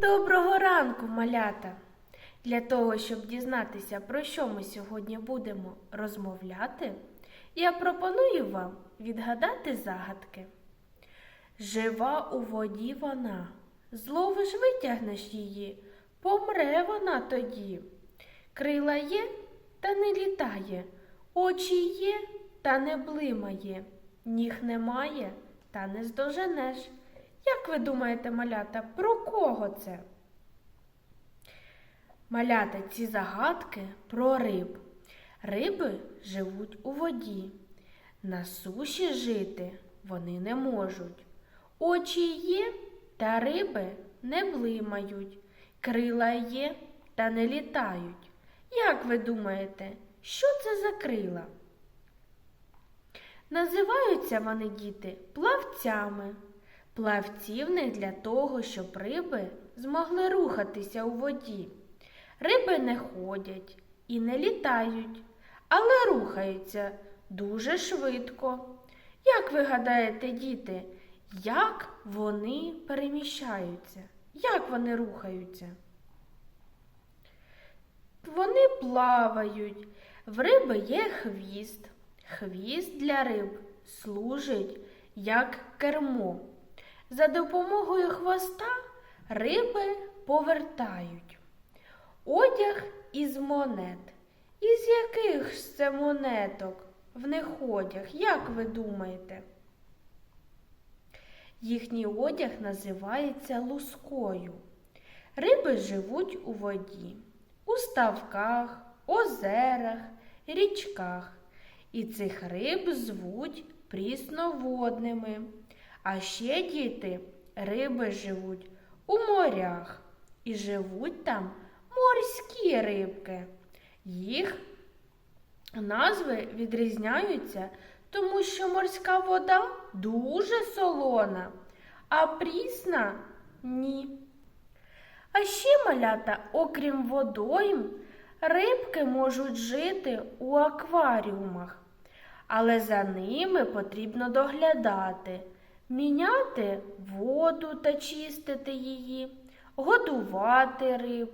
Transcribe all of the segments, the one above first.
Доброго ранку, малята! Для того, щоб дізнатися, про що ми сьогодні будемо розмовляти, я пропоную вам відгадати загадки. Жива у воді вона, зловиш витягнеш її, помре вона тоді. Крила є, та не літає, очі є, та не блимає, ніг немає, та не здоженеш. Як ви думаєте, малята, про кого це? Малята, ці загадки про риб. Риби живуть у воді. На суші жити вони не можуть. Очі є, та риби не блимають. Крила є, та не літають. Як ви думаєте, що це за крила? Називаються вони діти плавцями. Плавці в для того, щоб риби змогли рухатися у воді. Риби не ходять і не літають, але рухаються дуже швидко. Як ви гадаєте, діти, як вони переміщаються? Як вони рухаються? Вони плавають. В риби є хвіст. Хвіст для риб служить як кермо. За допомогою хвоста риби повертають. Одяг із монет. Із яких ж це монеток в них одяг, як ви думаєте? Їхній одяг називається лускою. Риби живуть у воді, у ставках, озерах, річках. І цих риб звуть прісноводними. А ще діти, риби живуть у морях і живуть там морські рибки. Їх назви відрізняються, тому що морська вода дуже солона, а прісна ні. А ще малята, окрім водойм, рибки можуть жити у акваріумах, але за ними потрібно доглядати, міняти воду та чистити її, годувати риб.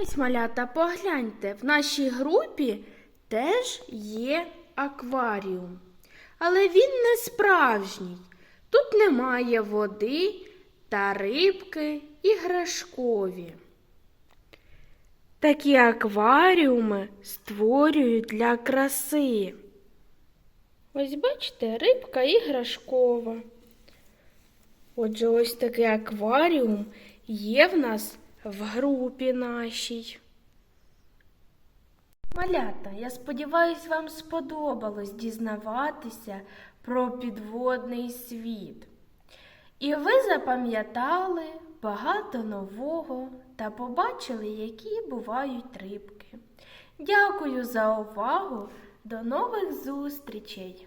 Ось малята, погляньте, в нашій групі теж є акваріум. Але він не справжній. Тут немає води та рибки іграшкові. Такі акваріуми створюють для краси. Ось бачите, рибка іграшкова. Отже, ось такий акваріум є в нас в групі нашій. Малята, я сподіваюся, вам сподобалось дізнаватися про підводний світ. І ви запам'ятали багато нового та побачили, які бувають рибки. Дякую за увагу! До нових зустрічей!